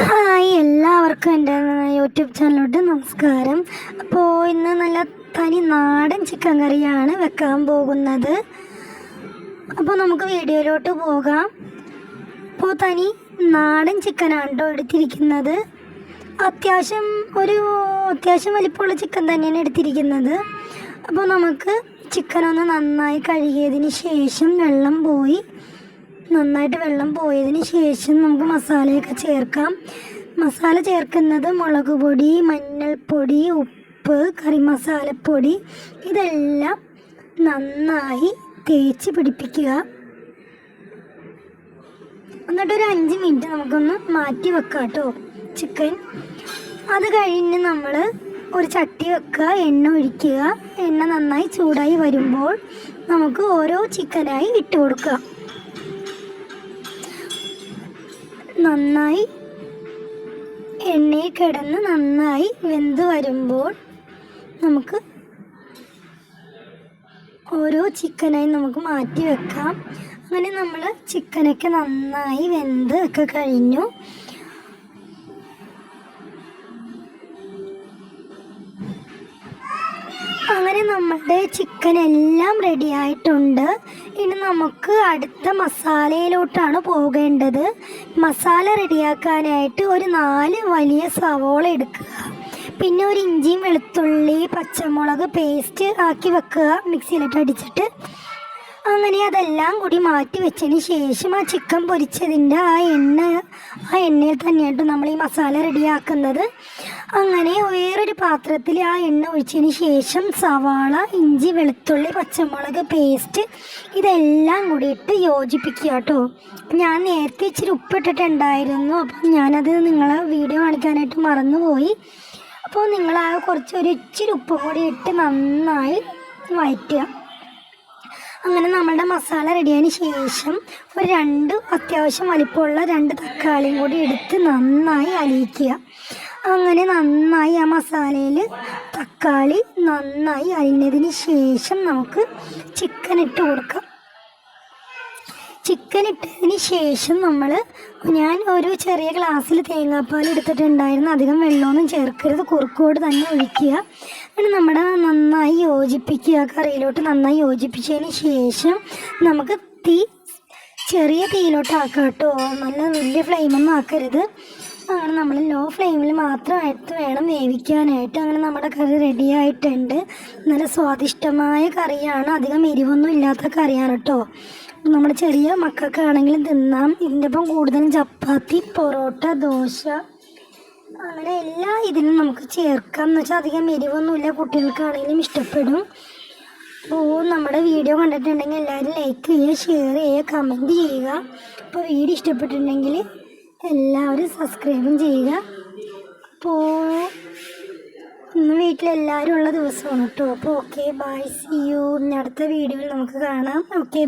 Hi എല്ലാവർക്കും എന്റെ YouTube ചാനലിലോട്ട് നമസ്കാരം. അപ്പോൾ ഇന്ന് നല്ല തനി നാടൻ ചിക്കൻ കറിയാണ് വെക്കാൻ പോകുന്നത്. അപ്പോൾ നമുക്ക് വീഡിയോയിലോട്ട് പോകാം. അപ്പോൾ തനി നാടൻ ചിക്കനാണ് കേട്ടോ എടുത്തിരിക്കുന്നത്. അത്യാവശ്യം ഒരു അത്യാവശ്യം വലിപ്പമുള്ള ചിക്കൻ തന്നെയാണ് എടുത്തിരിക്കുന്നത്. അപ്പോൾ നമുക്ക് ചിക്കൻ ഒന്ന് നന്നായി കഴുകിയതിന് ശേഷം വെള്ളം പോയി നന്നായിട്ട് വെള്ളം പോയതിന് ശേഷം നമുക്ക് മസാലയൊക്കെ ചേർക്കാം. മസാല ചേർക്കുന്നത് മുളക് പൊടി മഞ്ഞൾപ്പൊടി ഉപ്പ് കറി മസാലപ്പൊടി ഇതെല്ലാം നന്നായി തേച്ച് പിടിപ്പിക്കുക. എന്നിട്ടൊരു അഞ്ച് മിനിറ്റ് നമുക്കൊന്ന് മാറ്റി വെക്കാം കേട്ടോ ചിക്കൻ. അത് കഴിഞ്ഞ് നമ്മൾ ഒരു ചട്ടി വെക്കുക എണ്ണ ഒഴിക്കുക. എണ്ണ നന്നായി ചൂടായി വരുമ്പോൾ നമുക്ക് ഓരോ ചിക്കനായി ഇട്ട് കൊടുക്കുക നന്നായി എണ്ണയിൽ കിടന്ന് നന്നായി വെന്ത് വരുമ്പോൾ നമുക്ക് ഓരോ ചിക്കനായി നമുക്ക് മാറ്റി വെക്കാം. അങ്ങനെ നമ്മൾ ചിക്കനൊക്കെ നന്നായി വെന്ത് ഒക്കെ കഴിഞ്ഞു. നമ്മുടെ ചിക്കൻ എല്ലാം റെഡി ആയിട്ടുണ്ട്. ഇനി നമുക്ക് അടുത്ത മസാലയിലോട്ടാണ് പോകേണ്ടത്. മസാല റെഡിയാക്കാനായിട്ട് ഒരു നാല് വലിയ സവോള എടുക്കുക. പിന്നെ ഒരു ഇഞ്ചിയും വെളുത്തുള്ളി പച്ചമുളക് പേസ്റ്റ് ആക്കി വെക്കുക. മിക്സിയിലിട്ട് അടിച്ചിട്ട് അങ്ങനെ അതെല്ലാം കൂടി മാറ്റി വെച്ചതിന് ശേഷം ആ ചിക്കൻ പൊരിച്ചതിന്റെ ആ എണ്ണ ആ എണ്ണയിൽ തന്നെയായിട്ട് നമ്മൾ ഈ മസാല റെഡിയാക്കുന്നത് അങ്ങനെ വേറൊരു പാത്രത്തിൽ ആ എണ്ണ ഒഴിച്ചതിന് ശേഷം സവാള ഇഞ്ചി വെളുത്തുള്ളി പച്ചമുളക് പേസ്റ്റ് ഇതെല്ലാം കൂടി ഇട്ട് യോജിപ്പിക്കുക കേട്ടോ. ഞാൻ നേരത്തെ ഇച്ചിരി ഉപ്പിട്ടിട്ടുണ്ടായിരുന്നു. അപ്പം ഞാനത് നിങ്ങളെ വീഡിയോ കാണിക്കാനായിട്ട് മറന്നുപോയി. അപ്പോൾ നിങ്ങൾ ആ കുറച്ച് ഒരു ഇച്ചിരി ഉപ്പും കൂടി ഇട്ട് നന്നായി വഴറ്റുക. അങ്ങനെ നമ്മുടെ മസാല റെഡിയായതിന് ശേഷം ഒരു രണ്ട് അത്യാവശ്യം വലിപ്പമുള്ള രണ്ട് തക്കാളിയും കൂടി എടുത്ത് നന്നായി അലിയിക്കുക. അങ്ങനെ നന്നായി ആ മസാലയിൽ തക്കാളി നന്നായി അരിഞ്ഞതിന് ശേഷം നമുക്ക് ചിക്കൻ ഇട്ട് കൊടുക്കാം. ചിക്കൻ ഇട്ടതിന് ശേഷം നമ്മൾ ഞാൻ ഒരു ചെറിയ ഗ്ലാസ്സിൽ തേങ്ങാപ്പാൽ എടുത്തിട്ടുണ്ടായിരുന്നു. അധികം വെള്ളമൊന്നും ചേർക്കരുത്. കുറുക്കോട് തന്നെ ഒഴിക്കുക. അങ്ങനെ നമ്മുടെ നന്നായി യോജിപ്പിക്കുക. കറിയിലോട്ട് നന്നായി യോജിപ്പിച്ചതിന് ശേഷം നമുക്ക് തീ ചെറിയ തീയിലോട്ട് ആക്കാം കേട്ടോ. നല്ല വലിയ ഫ്ലെയിമൊന്നും ആക്കരുത്. അങ്ങനെ നമ്മൾ ലോ ഫ്ലെയിമിൽ മാത്രമായിട്ട് വേണം വേവിക്കാനായിട്ട്. അങ്ങനെ നമ്മുടെ കറി റെഡി ആയിട്ടുണ്ട്. നല്ല സ്വാദിഷ്ടമായ കറിയാണ്. അധികം എരിവൊന്നും ഇല്ലാത്ത കറിയാണ് കേട്ടോ നമ്മുടെ ചെറിയ മക്കൾക്കാണെങ്കിലും തിന്നാം. ഇതിന്റെ ഒപ്പം കൂടുതലും ചപ്പാത്തി പൊറോട്ട ദോശ അങ്ങനെ എല്ലാ ഇതിലും നമുക്ക് ചേർക്കാം. എന്ന് വെച്ചാൽ അധികം എരിവൊന്നുമില്ല കുട്ടികൾക്കാണെങ്കിലും ഇഷ്ടപ്പെടും. അപ്പോൾ നമ്മുടെ വീഡിയോ കണ്ടിട്ടുണ്ടെങ്കിൽ എല്ലാവരും ലൈക്ക് ചെയ്യുക ഷെയർ ചെയ്യുക കമന്റ് ചെയ്യുക. അപ്പോൾ വീഡിയോ ഇഷ്ടപ്പെട്ടിട്ടുണ്ടെങ്കിൽ എല്ലാവരും സബ്സ്ക്രൈബും ചെയ്യുക. അപ്പോൾ ഇന്ന് വീട്ടിലെല്ലാവരും ഉള്ള ദിവസമാണ് കേട്ടോ അപ്പോൾ ഓക്കെ ബൈ സി യു അടുത്ത വീഡിയോയിൽ നമുക്ക് കാണാം. ഓക്കെ